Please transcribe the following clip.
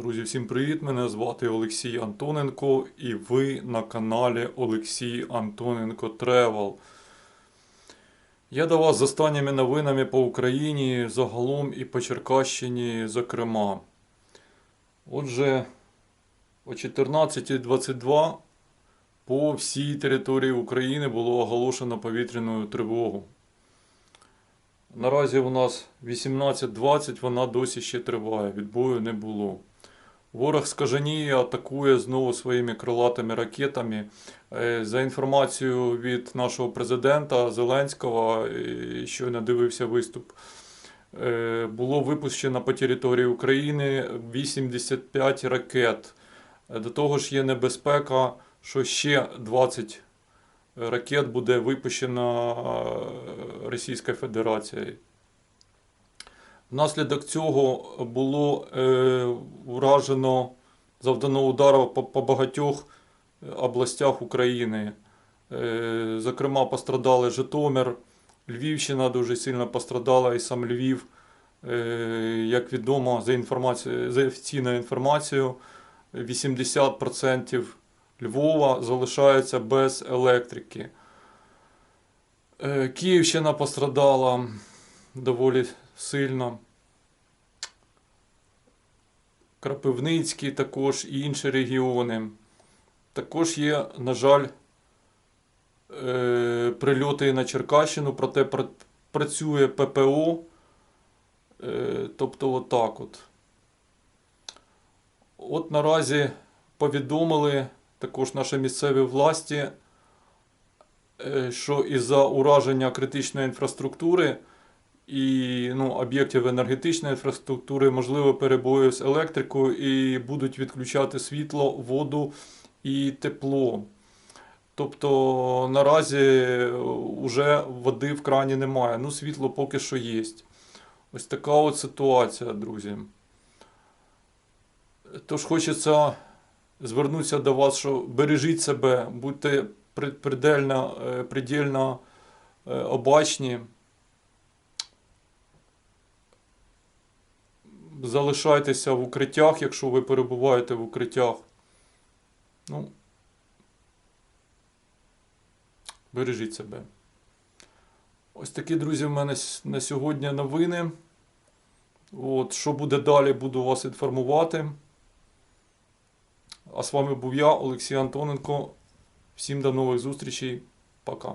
Друзі, всім привіт! Мене звати Олексій Антоненко і ви на каналі Олексій Антоненко Тревел. Я до вас з останніми новинами по Україні загалом і по Черкащині, зокрема. Отже, о 14.22 по всій території України було оголошено повітряну тривогу. Наразі у нас 18.20, вона досі ще триває, відбою не було. Ворог скаженіє, атакує знову своїми крилатими ракетами. Е, За інформацією від нашого президента Зеленського, е, щойно дивився виступ, е, було випущено по території України 85 ракет. До того ж є небезпека, що ще 20 ракет буде випущено Російською Федерацією. Внаслідок цього було е, вражено, завдано удару по, по багатьох областях України. Е, зокрема, пострадали Житомир, Львівщина дуже сильно пострадала і сам Львів. Е, як відомо, за, інформацією, за офіційною інформацією, 80% Львова залишаються без електрики. Е, Київщина пострадала доволі сильно. Крапивницький також і інші регіони. Також є, на жаль, е, прильоти на Черкащину, проте пр- працює ППО. Е, Тобто отак от. От наразі повідомили також наші місцеві власті, е, що із-за ураження критичної інфраструктури і ну, об'єктів енергетичної інфраструктури, можливо, перебої з електрикою і будуть відключати світло, воду і тепло. Тобто наразі вже води в крані немає. Ну, світло поки що є. Ось така от ситуація, друзі. Тож хочеться звернутися до вас, що бережіть себе, будьте предельно, е, предельно е, обачні. Залишайтеся в укриттях, якщо ви перебуваєте в укриттях. Ну, бережіть себе. Ось такі, друзі, в мене на сьогодні новини. От, що буде далі, буду вас інформувати. А з вами був я, Олексій Антоненко. Всім до нових зустрічей. Пока.